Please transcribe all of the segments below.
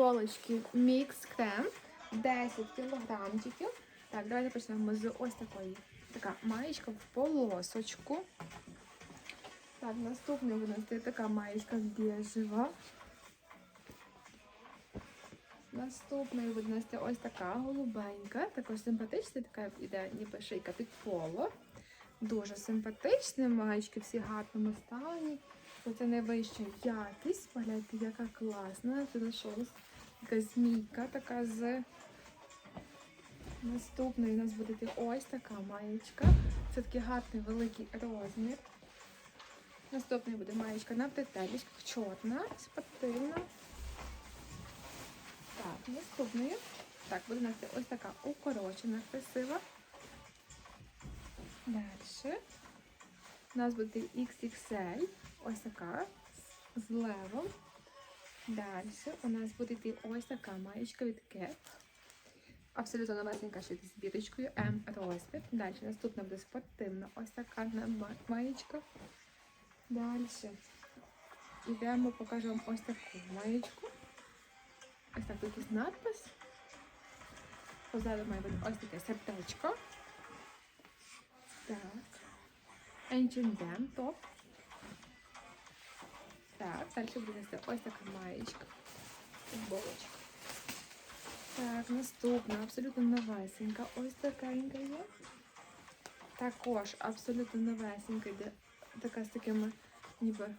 футболочки Mix Крем 10 кілограмчиків. Так, давайте почнемо з ось такої. Така маєчка в полосочку. Так, наступний у нас така маєчка біжева. Наступний у нас ось така голубенька, також симпатична, така іде ніби шийка під поло. Дуже симпатичні, маєчки всі в гарному стані. Це найвища якість. Погляньте, яка класна. Це знайшов така змійка, така з наступної у нас буде ось така маєчка. Це такий гарний великий розмір. Наступний буде маєчка на бретелечках, чорна, спортивна. Так, наступною. Так, буде у нас ось така укорочена, красива. Далі. У нас буде XXL. Ось така з левом. Далі у нас буде йти ось така маєчка від Cap. Абсолютно новесенька ще з бірочкою М розмір. Далі наступна буде спортивна. Ось така маєчка. Далі. Йдемо, покажу вам ось таку маєчку. Ось так якийсь надпис. Позаду має бути ось таке сердечко. Так. Dam топ. Так, далі буде ось така маєчка. Футболочка. Так, наступна, абсолютно новесенька. Ось такенька є. Також абсолютно новесенька йде така з такими ніби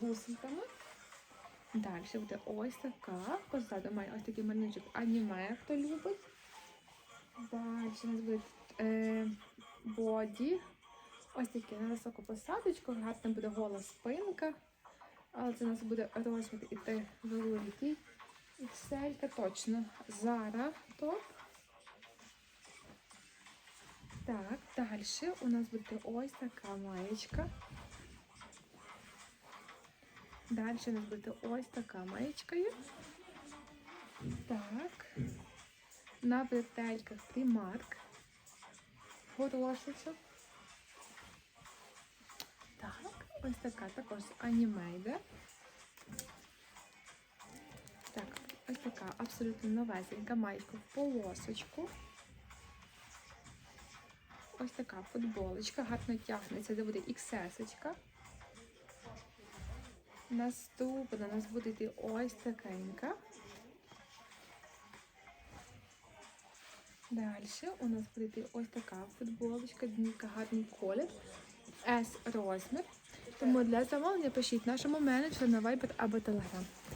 бусинками. Далі буде ось така. Позаду має ось такий малюночок аніме, хто любить. Далі у нас буде е, боді. Ось таке на високу посадочку, гарна буде гола спинка. Але це у нас буде розмір іти великий. Ікселька точно. Зара топ. Так, далі у нас буде ось така маєчка. Далі у нас буде ось така маєчка. Так. На бретельках примарк. Горошечок. Так, ось така також з аніме. Так, ось така абсолютно новесенька маєчка в полосочку. Ось така футболочка, гарно тягнеться, де буде XS-очка. Наступна у нас буде йти ось такенька. Далі у нас буде йти ось така футболочка, дніка гарний колір. S розмір. Тому для замовлення пишіть нашому менеджеру на Viber або Telegram.